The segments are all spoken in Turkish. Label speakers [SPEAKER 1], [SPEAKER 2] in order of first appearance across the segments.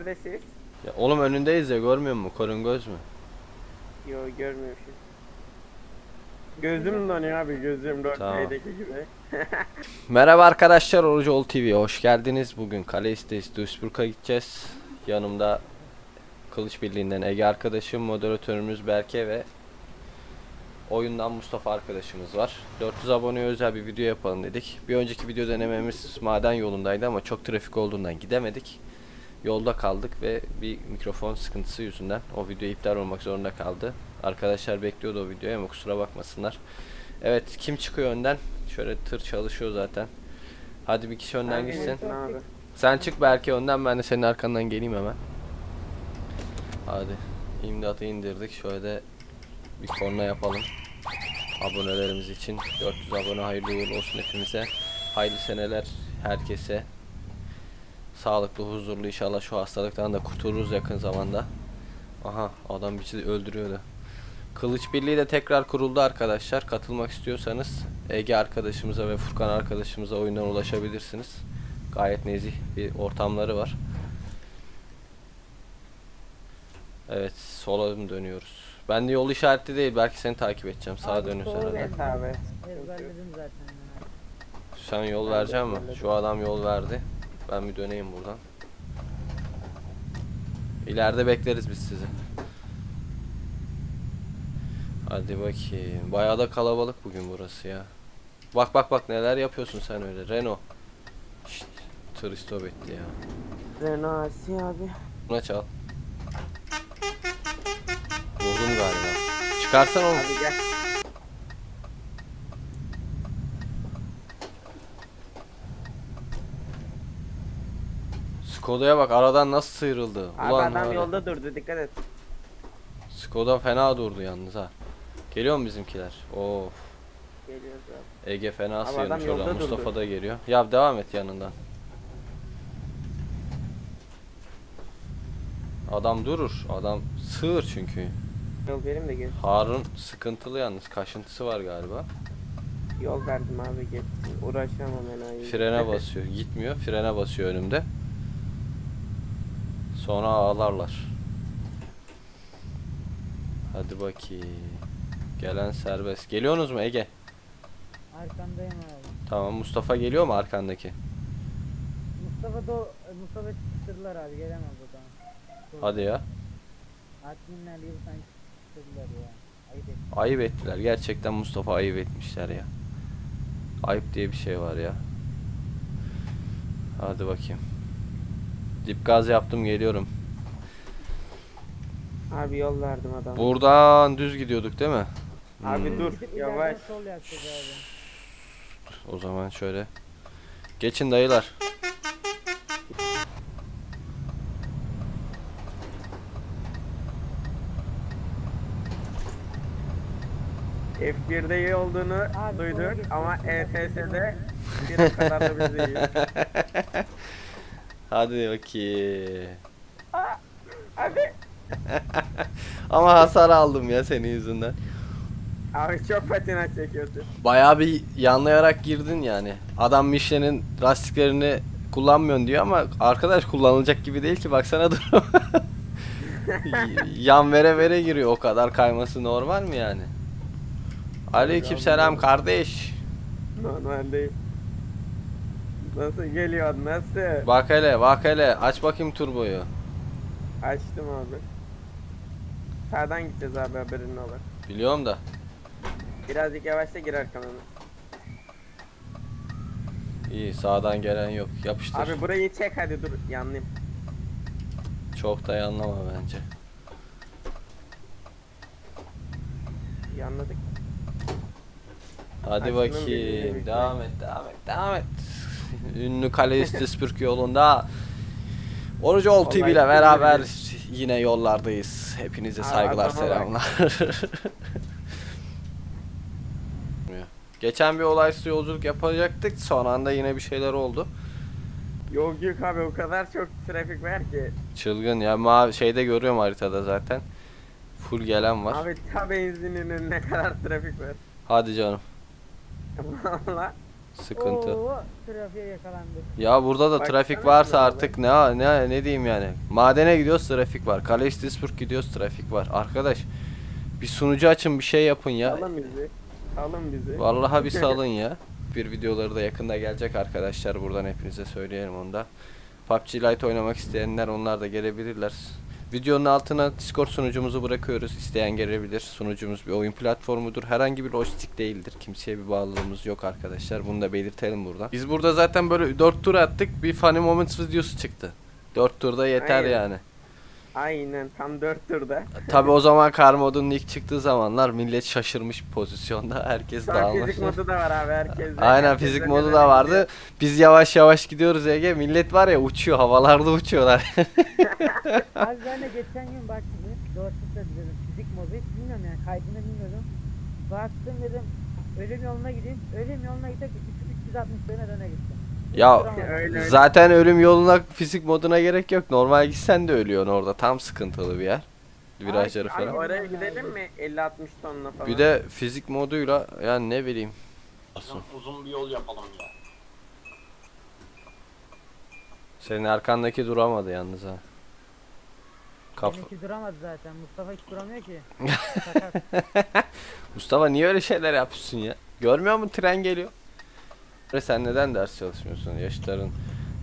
[SPEAKER 1] Neredesiniz?
[SPEAKER 2] Ya oğlum önündeyiz ya görmüyor musun? Korun göz mü?
[SPEAKER 1] Yo görmüyormuşum. Gözüm donuyor abi gözüm
[SPEAKER 2] Tamam.
[SPEAKER 1] roleplay'deki gibi.
[SPEAKER 2] Merhaba arkadaşlar Orucoğlu TV'ye hoş geldiniz. Bugün Kalesteyiz Duisburg'a gideceğiz. Yanımda Kılıç Birliği'nden Ege arkadaşım, moderatörümüz Berke ve oyundan Mustafa arkadaşımız var. 400 aboneye özel bir video yapalım dedik. Bir önceki video denememiz maden yolundaydı ama çok trafik olduğundan gidemedik. Yolda kaldık ve bir mikrofon sıkıntısı yüzünden o video iptal olmak zorunda kaldı. Arkadaşlar bekliyordu o videoyu ama kusura bakmasınlar. Evet kim çıkıyor önden? Şöyle tır çalışıyor zaten. Hadi bir kişi önden gitsin. Sen çık belki önden ben de senin arkandan geleyim hemen. Hadi. İmdatı indirdik. Şöyle de bir korna yapalım. Abonelerimiz için 400 abone hayırlı uğurlu olsun hepimize. Hayırlı seneler herkese. Sağlıklı, huzurlu inşallah şu hastalıktan da kurtuluruz yakın zamanda. Aha adam bizi öldürüyordu. Kılıç Birliği de tekrar kuruldu arkadaşlar. Katılmak istiyorsanız Ege arkadaşımıza ve Furkan arkadaşımıza oyundan ulaşabilirsiniz. Gayet nezih bir ortamları var. Evet sola mı dönüyoruz? Ben de yol işaretli değil belki seni takip edeceğim. Sağa
[SPEAKER 3] Abi,
[SPEAKER 2] dönüyorsun herhalde.
[SPEAKER 1] Evet abi.
[SPEAKER 3] Ezberledim zaten ya.
[SPEAKER 2] Sen yol verecek mi? Şu adam yol verdi. Ben bir döneyim buradan. İleride bekleriz biz sizi. Hadi bakayım. Bayağı da kalabalık bugün burası ya. Bak bak bak neler yapıyorsun sen öyle. Renault. Şşt. Tır istop etti ya.
[SPEAKER 1] Renault Asi abi.
[SPEAKER 2] Buna çal. Vurdum galiba. Çıkarsan oğlum.
[SPEAKER 1] Abi gel.
[SPEAKER 2] Skoda'ya bak aradan nasıl sıyrıldı.
[SPEAKER 1] Abi
[SPEAKER 2] Ulan
[SPEAKER 1] adam
[SPEAKER 2] var ya.
[SPEAKER 1] yolda durdu dikkat et.
[SPEAKER 2] Skoda fena durdu yalnız ha. Geliyor mu bizimkiler? Of.
[SPEAKER 1] Geliyoruz abi.
[SPEAKER 2] Ege fena
[SPEAKER 1] Abi
[SPEAKER 2] sıyırmış
[SPEAKER 1] adam yolda
[SPEAKER 2] oradan.
[SPEAKER 1] durdu.
[SPEAKER 2] Mustafa da geliyor. Ya devam et yanından. Adam durur. Adam sığır çünkü.
[SPEAKER 1] Yol verim de gel.
[SPEAKER 2] Harun sıkıntılı yalnız. Kaşıntısı var galiba.
[SPEAKER 1] Yol verdim abi gel. Uğraşamam enayi.
[SPEAKER 2] Frene basıyor. Gitmiyor. Frene basıyor önümde. Sonra ağlarlar. Hadi bakayım. Gelen serbest. Geliyorsunuz mu Ege?
[SPEAKER 3] Arkandayım abi.
[SPEAKER 2] Tamam. Mustafa geliyor mu arkandaki?
[SPEAKER 3] Mustafa da Mustafa sıkıştırdılar abi gelemez o zaman.
[SPEAKER 2] Hadi ya.
[SPEAKER 3] Adminler gibi sanki sıkıştırdılar ya. Ayıp et.
[SPEAKER 2] Ayıp ettiler. Gerçekten Mustafa ayıp etmişler ya. Ayıp diye bir şey var ya. Hadi bakayım. Dip gaz yaptım geliyorum.
[SPEAKER 1] Abi yol verdim adama.
[SPEAKER 2] Buradan düz gidiyorduk değil mi?
[SPEAKER 1] Abi
[SPEAKER 2] Hmm.
[SPEAKER 1] dur yavaş.
[SPEAKER 3] sol yapacağız abi.
[SPEAKER 2] O zaman şöyle. Geçin dayılar.
[SPEAKER 1] F1'de iyi olduğunu
[SPEAKER 3] Abi, sola
[SPEAKER 1] duyduk ama ETS'de bir kadar da bizi iyi.
[SPEAKER 2] Hadi bakayım.
[SPEAKER 1] Abi.
[SPEAKER 2] Ama hasar aldım ya senin yüzünden.
[SPEAKER 1] Abi çok patinaj çekiyorsun.
[SPEAKER 2] Bayağı bir yanlayarak girdin yani. Adam Michelin'in lastiklerini kullanmıyorsun diyor ama arkadaş kullanılacak gibi değil ki baksana dur. Yan vere vere giriyor o kadar kayması normal mi yani? Aleyküm selam kardeş.
[SPEAKER 1] Normaldeyim. Nasıl geliyor nasıl?
[SPEAKER 2] Bak hele bak hele aç bakayım turboyu.
[SPEAKER 1] Açtım abi. Sağdan gideceğiz abi haberin olur.
[SPEAKER 2] Biliyorum da.
[SPEAKER 1] Birazcık yavaşla gir arkana.
[SPEAKER 2] İyi sağdan gelen yok. Yapıştır.
[SPEAKER 1] Abi burayı çek hadi dur yanlayayım.
[SPEAKER 2] Çok da yanlama bence.
[SPEAKER 1] Yanladık.
[SPEAKER 2] Hadi
[SPEAKER 1] Açtım
[SPEAKER 2] bakayım.
[SPEAKER 1] birini,
[SPEAKER 2] Devam et, devam et, devam et. Ünlü kale Spürk yolunda. Orucoğlu TV
[SPEAKER 1] Olay
[SPEAKER 2] ile beraber yine yollardayız. Hepinize saygılar, selamlar. Geçen bir olaysız yolculuk yapacaktık. Son anda yine bir şeyler oldu.
[SPEAKER 1] Yok abi o kadar çok trafik var ki.
[SPEAKER 2] Çılgın ya. Mavi şeyde görüyorum haritada zaten. Full gelen var.
[SPEAKER 1] Abi ta benzinin önüne kadar trafik var.
[SPEAKER 2] Hadi canım.
[SPEAKER 1] Valla.
[SPEAKER 2] Sıkıntı.
[SPEAKER 3] Oo, trafiğe yakalandık.
[SPEAKER 2] Ya burada da
[SPEAKER 1] Bak,
[SPEAKER 2] trafik varsa artık ne ne ne diyeyim yani. Madene gidiyoruz trafik var. Kalestisburg gidiyoruz trafik var. Arkadaş bir sunucu açın bir şey yapın ya.
[SPEAKER 1] Alın bizi. Alın bizi.
[SPEAKER 2] Vallahi bir salın ya. Bir videoları da yakında gelecek arkadaşlar. Buradan hepinize söyleyelim onu da. PUBG Lite oynamak isteyenler onlar da gelebilirler. Videonun altına Discord sunucumuzu bırakıyoruz. İsteyen gelebilir. Sunucumuz bir oyun platformudur. Herhangi bir lojistik değildir. Kimseye bir bağlılığımız yok arkadaşlar. Bunu da belirtelim buradan. Biz burada zaten böyle 4 tur attık. Bir Funny Moments videosu çıktı. 4 turda yeter
[SPEAKER 1] Aynen.
[SPEAKER 2] yani.
[SPEAKER 1] Aynen tam 4 turda.
[SPEAKER 2] Tabi o zaman kar modunun ilk çıktığı zamanlar millet şaşırmış pozisyonda. Herkes
[SPEAKER 1] an
[SPEAKER 2] dağılmış.
[SPEAKER 1] fizik modu da var abi herkes.
[SPEAKER 2] Aynen fizik modu da vardı. Biz yavaş yavaş gidiyoruz Ege. Millet var ya uçuyor. Havalarda uçuyorlar.
[SPEAKER 3] Abi ben de geçen gün baktım. Doğrusunda dedim fizik modu hiç bilmiyorum yani kaydını bilmiyordum. Baktım dedim ölüm yoluna gideyim. Ölüm yoluna gidip 360 sene öne gittim.
[SPEAKER 2] Ya.
[SPEAKER 1] Öyle öyle.
[SPEAKER 2] zaten ölüm yoluna fizik moduna gerek yok. Normal gitsen de ölüyorsun orada. Tam sıkıntılı bir yer. Virajları
[SPEAKER 3] Ay,
[SPEAKER 1] Abi
[SPEAKER 2] falan.
[SPEAKER 1] oraya gidelim mi? 50-60 tonla falan.
[SPEAKER 2] Bir de fizik moduyla yani ne bileyim.
[SPEAKER 4] Uzun, uzun bir yol yapalım ya.
[SPEAKER 2] Senin arkandaki duramadı yalnız ha. Kaf
[SPEAKER 3] Benimki duramadı zaten. Mustafa hiç duramıyor ki. Sakat.
[SPEAKER 2] Mustafa niye öyle şeyler yapıyorsun ya? Görmüyor musun tren geliyor? Ve sen neden ders çalışmıyorsun? Yaşların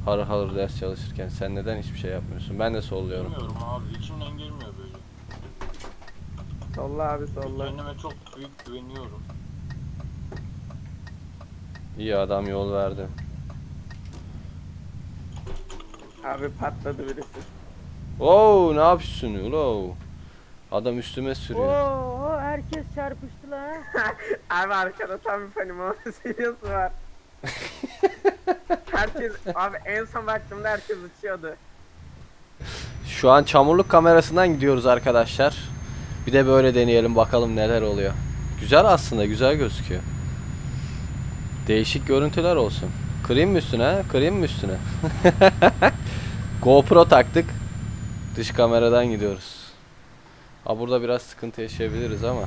[SPEAKER 2] harır harır ders çalışırken sen neden hiçbir şey yapmıyorsun? Ben de solluyorum.
[SPEAKER 4] Bilmiyorum abi içimden gelmiyor böyle.
[SPEAKER 1] Solla abi solla.
[SPEAKER 4] Kendime çok büyük güveniyorum.
[SPEAKER 2] İyi adam yol verdi.
[SPEAKER 1] Abi patladı birisi.
[SPEAKER 2] Oo ne yapıyorsun ulo? Adam üstüme sürüyor.
[SPEAKER 3] Oo herkes çarpıştı la.
[SPEAKER 1] Abi arkada tam bir moment videosu var. herkes abi en son baktığımda herkes uçuyordu.
[SPEAKER 2] Şu an çamurluk kamerasından gidiyoruz arkadaşlar. Bir de böyle deneyelim bakalım neler oluyor. Güzel aslında güzel gözüküyor. Değişik görüntüler olsun. Kırayım mı üstüne? Kırayım mı üstüne? GoPro taktık. Dış kameradan gidiyoruz. Ha burada biraz sıkıntı yaşayabiliriz ama.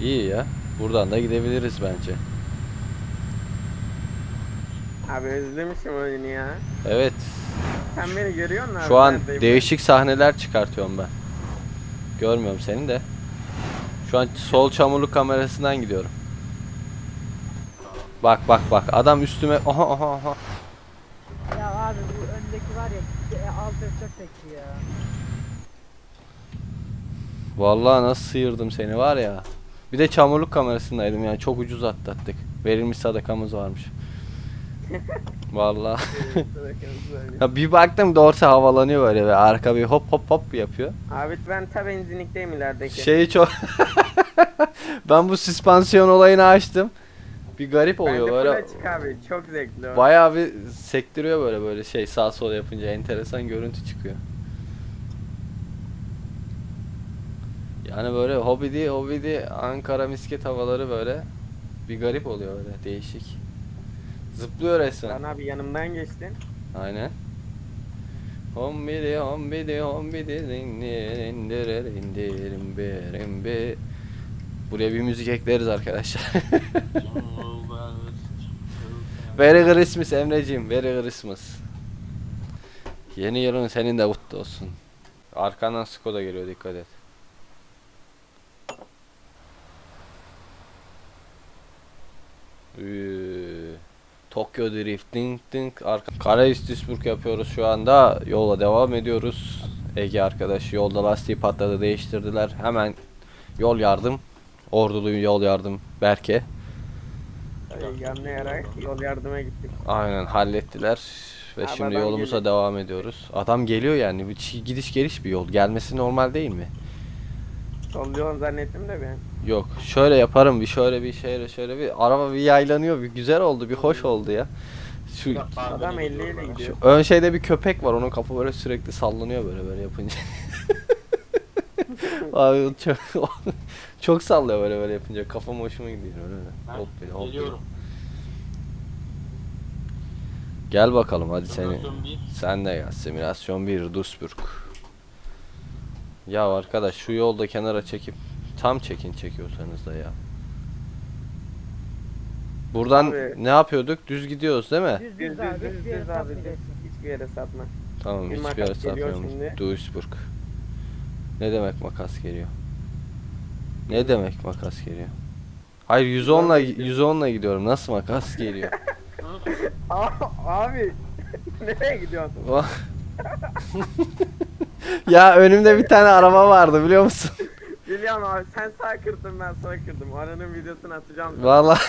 [SPEAKER 2] İyi ya. Buradan da gidebiliriz bence.
[SPEAKER 1] Abi özlemişim oyunu ya.
[SPEAKER 2] Evet.
[SPEAKER 1] Sen beni görüyor musun abi?
[SPEAKER 2] Şu an
[SPEAKER 1] Neredeyim?
[SPEAKER 2] değişik sahneler çıkartıyorum ben. Görmüyorum seni de. Şu an sol çamurluk kamerasından gidiyorum. Bak bak bak adam üstüme aha aha aha.
[SPEAKER 3] Ya abi bu öndeki var ya F4 tekti ya.
[SPEAKER 2] Vallahi nasıl sıyırdım seni var ya. Bir de çamurluk kamerasındaydım yani çok ucuz atlattık. Verilmiş sadakamız varmış. Vallahi. ya bir baktım dorsa havalanıyor böyle ve arka bir hop hop hop yapıyor.
[SPEAKER 1] Abi ben ta benzinlikteyim ilerideki.
[SPEAKER 2] Şeyi çok Ben bu süspansiyon olayını açtım. Bir garip oluyor
[SPEAKER 1] Bence
[SPEAKER 2] böyle.
[SPEAKER 1] abi. Çok zevkli o.
[SPEAKER 2] Bayağı bir sektiriyor böyle böyle şey sağ sol yapınca enteresan görüntü çıkıyor. Yani böyle hobidi hobidi Ankara misket havaları böyle bir garip oluyor böyle değişik. Zıplıyor resmen.
[SPEAKER 1] Lan abi yanımdan geçtin.
[SPEAKER 2] Aynen. Hombidi hombidi hombidi dindir indirir indirim birim bir. Buraya bir müzik ekleriz arkadaşlar. Merry Christmas Emreciğim, Merry Christmas. Yeni yılın senin de kutlu olsun. Arkandan Skoda geliyor dikkat et. Tokyo Drift ding ding arka Karaistisburg yapıyoruz şu anda. Yola devam ediyoruz. Ege arkadaş yolda lastiği patladı değiştirdiler. Hemen yol yardım. Ordulu yol yardım Berke.
[SPEAKER 1] Ay, Yanlayarak yol yardıma gittik.
[SPEAKER 2] Aynen hallettiler ve
[SPEAKER 1] Abi
[SPEAKER 2] şimdi yolumuza
[SPEAKER 1] geliyor.
[SPEAKER 2] devam ediyoruz. Adam geliyor yani çi- gidiş geliş bir yol. Gelmesi normal değil mi?
[SPEAKER 1] Sol yol zannettim de ben.
[SPEAKER 2] Yok. Şöyle yaparım bir şöyle bir şöyle şöyle bir araba bir yaylanıyor bir güzel oldu bir hoş oldu ya. Şu,
[SPEAKER 1] Adam
[SPEAKER 4] böyle
[SPEAKER 1] 50 ile gidiyor.
[SPEAKER 2] şu ön şeyde bir köpek var onun kafa böyle sürekli sallanıyor böyle böyle yapınca. Abi çok, çok sallıyor böyle böyle yapınca kafam hoşuma gidiyor öyle.
[SPEAKER 4] Ben
[SPEAKER 2] Hop bir, hop
[SPEAKER 4] geliyorum.
[SPEAKER 2] Gel bakalım hadi seni. Sen de gel. Simülasyon 1 Duisburg. Ya arkadaş şu yolda kenara çekip tam çekin çekiyorsanız da ya. Buradan
[SPEAKER 1] Abi.
[SPEAKER 2] ne yapıyorduk? Düz gidiyoruz değil mi?
[SPEAKER 3] Düz
[SPEAKER 1] Düz
[SPEAKER 3] düz
[SPEAKER 1] düz
[SPEAKER 3] abi.
[SPEAKER 1] düz düz abi düz. Hiçbir yere sapma.
[SPEAKER 2] Tamam
[SPEAKER 1] Bir
[SPEAKER 2] hiçbir yere
[SPEAKER 1] makas geliyor
[SPEAKER 2] satmıyorum.
[SPEAKER 1] şimdi.
[SPEAKER 2] Duisburg. Ne demek makas geliyor? Ne demek makas geliyor? Hayır 110'la 110'la gidiyorum. Nasıl makas geliyor?
[SPEAKER 1] Aa, abi nereye gidiyorsun?
[SPEAKER 2] Vah. ya önümde bir tane araba vardı biliyor musun?
[SPEAKER 1] Biliyorum abi sen sağ kırdın ben sola kırdım. Aranın videosunu atacağım. sana.
[SPEAKER 2] Vallahi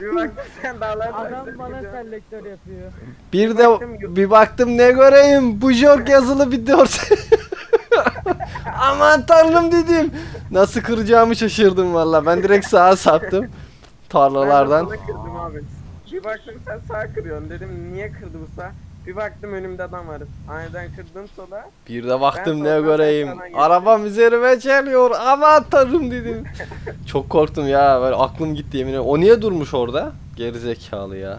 [SPEAKER 1] Bir baktım sen dağlar
[SPEAKER 3] Adam bana selektör yapıyor.
[SPEAKER 2] bir de bir baktım ne göreyim bu jok yazılı bir dört. Aman tanrım dedim. Nasıl kıracağımı şaşırdım valla. Ben direkt sağa saptım. Tarlalardan.
[SPEAKER 1] Ben sola kırdım abi. Bir baktım sen sağ kırıyorsun dedim niye kırdı bu sağ? Bir baktım önümde adam var. Aniden kırdım sola.
[SPEAKER 2] Bir de baktım ne göreyim. Arabam üzerime çeliyor. Aman tanrım dedim. Çok korktum ya. Böyle aklım gitti yemin ederim. O niye durmuş orada? Geri zekalı ya.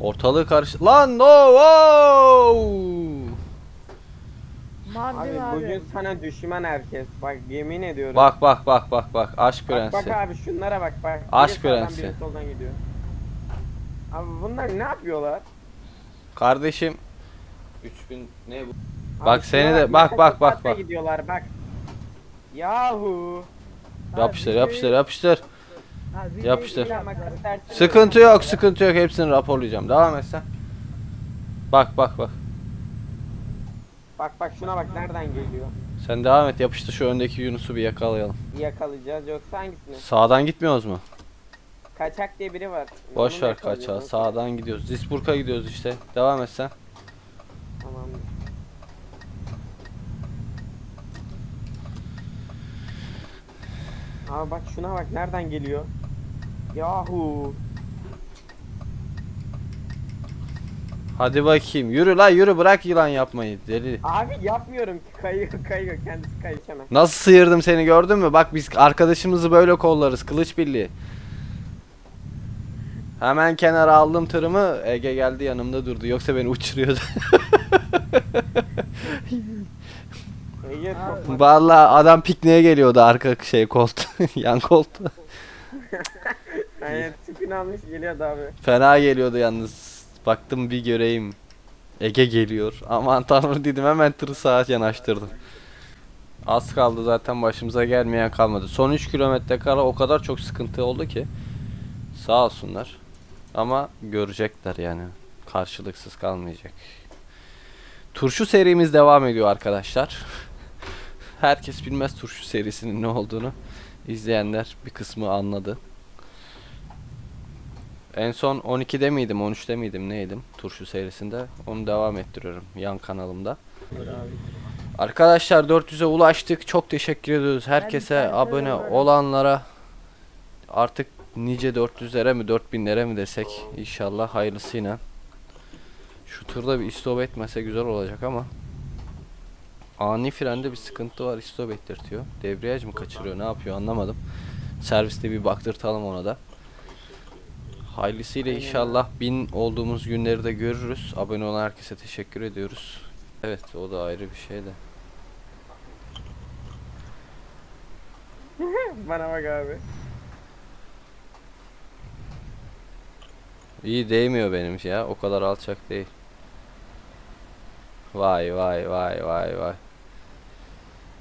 [SPEAKER 2] Ortalığı karış... Lan no! Wow!
[SPEAKER 3] Mavi
[SPEAKER 1] Abi,
[SPEAKER 3] abi.
[SPEAKER 1] bugün sana düşman herkes. Bak yemin ediyorum.
[SPEAKER 2] Bak bak bak bak bak. Aşk
[SPEAKER 1] bak, bak
[SPEAKER 2] prensi.
[SPEAKER 1] abi şunlara bak bak.
[SPEAKER 2] Aşk
[SPEAKER 1] Biri sağdan,
[SPEAKER 2] prensi.
[SPEAKER 1] biri soldan gidiyor. Abi bunlar ne yapıyorlar?
[SPEAKER 2] Kardeşim 3000 ne bu?
[SPEAKER 1] Abi
[SPEAKER 2] Bak seni de- bak, bak, bak, bak.
[SPEAKER 1] gidiyorlar bak. Yahu.
[SPEAKER 2] Yapıştır yapıştır yapıştır. Yapıştır. Sıkıntı yok sıkıntı yok. Hepsini raporlayacağım. Devam et sen. Bak bak bak.
[SPEAKER 1] Bak bak şuna bak nereden geliyor.
[SPEAKER 2] Sen devam et yapıştır şu öndeki Yunus'u bir yakalayalım.
[SPEAKER 1] Yakalayacağız yoksa hangisini?
[SPEAKER 2] Sağdan gitmiyoruz mu?
[SPEAKER 1] Kaçak diye biri var.
[SPEAKER 2] Boş ver kaçağı. Sağdan gidiyoruz. Disburg'a gidiyoruz işte. Devam et sen.
[SPEAKER 1] Tamam. Abi bak şuna bak nereden geliyor. Yahu.
[SPEAKER 2] Hadi bakayım. Yürü la yürü bırak yılan yapmayı. Deli.
[SPEAKER 1] Abi yapmıyorum ki kayıyor kayıyor kendisi kayıyor hemen.
[SPEAKER 2] Nasıl sıyırdım seni gördün mü? Bak biz arkadaşımızı böyle kollarız. Kılıç birliği. Hemen kenara aldım tırımı. Ege geldi yanımda durdu. Yoksa beni uçuruyordu.
[SPEAKER 1] Ege çok
[SPEAKER 2] Vallahi adam pikniğe geliyordu arka şey koltuğu. yan koltuğu.
[SPEAKER 1] yani tipini almış geliyordu abi.
[SPEAKER 2] Fena geliyordu yalnız. Baktım bir göreyim. Ege geliyor. Aman tanrım dedim hemen tırı sağa yanaştırdım. Az kaldı zaten başımıza gelmeyen kalmadı. Son 3 kilometre kala o kadar çok sıkıntı oldu ki. Sağ olsunlar. Ama görecekler yani. Karşılıksız kalmayacak. Turşu serimiz devam ediyor arkadaşlar. Herkes bilmez turşu serisinin ne olduğunu. İzleyenler bir kısmı anladı. En son 12'de miydim, 13'te miydim, neydim turşu serisinde. Onu devam ettiriyorum yan kanalımda. Arkadaşlar 400'e ulaştık. Çok teşekkür ediyoruz herkese abone olanlara. Artık nice 400'lere mi 4000'lere mi desek inşallah hayırlısıyla. Şu turda bir istop etmese güzel olacak ama. Ani frende bir sıkıntı var istop ettirtiyor. Debriyaj mı kaçırıyor ne yapıyor anlamadım. Serviste bir baktırtalım ona da. Hayırlısıyla inşallah bin olduğumuz günleri de görürüz. Abone olan herkese teşekkür ediyoruz. Evet o da ayrı bir şey de.
[SPEAKER 1] Bana bak abi.
[SPEAKER 2] İyi değmiyor benim ya. O kadar alçak değil. Vay vay vay vay vay.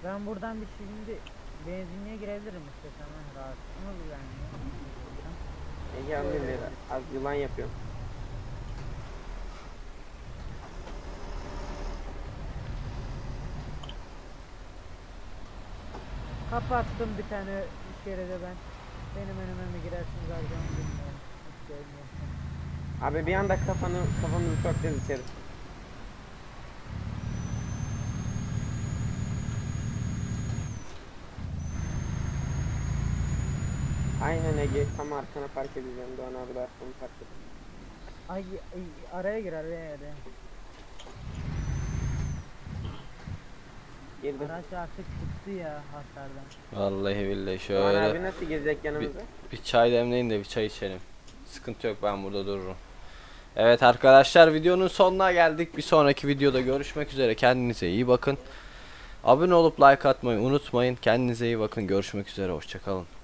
[SPEAKER 3] Ben buradan bir şimdi benzinliğe girebilirim işte tamam rahat. Ama bu yani.
[SPEAKER 1] Ege anlayayım Az yılan yapıyor.
[SPEAKER 3] Kapattım bir tane şeride ben. Benim önüme mi girersiniz arkamı bilmiyorum. Hiç sevmiyorum.
[SPEAKER 1] Abi bir anda kafanı kafanızı sokacağız içeri. Aynen Ege tam arkana park edeceğim Doğan abi de arkamı park edeceğim.
[SPEAKER 3] Ay, ay araya gir araya araya.
[SPEAKER 1] Girdim.
[SPEAKER 3] Araç artık çıktı ya hasardan.
[SPEAKER 2] Vallahi billahi
[SPEAKER 1] Doğan abi
[SPEAKER 2] şöyle
[SPEAKER 1] nasıl girecek yanımıza?
[SPEAKER 2] bir çay demleyin de bir çay içelim. Sıkıntı yok ben burada dururum. Evet arkadaşlar videonun sonuna geldik. Bir sonraki videoda görüşmek üzere. Kendinize iyi bakın. Abone olup like atmayı unutmayın. Kendinize iyi bakın. Görüşmek üzere. Hoşçakalın.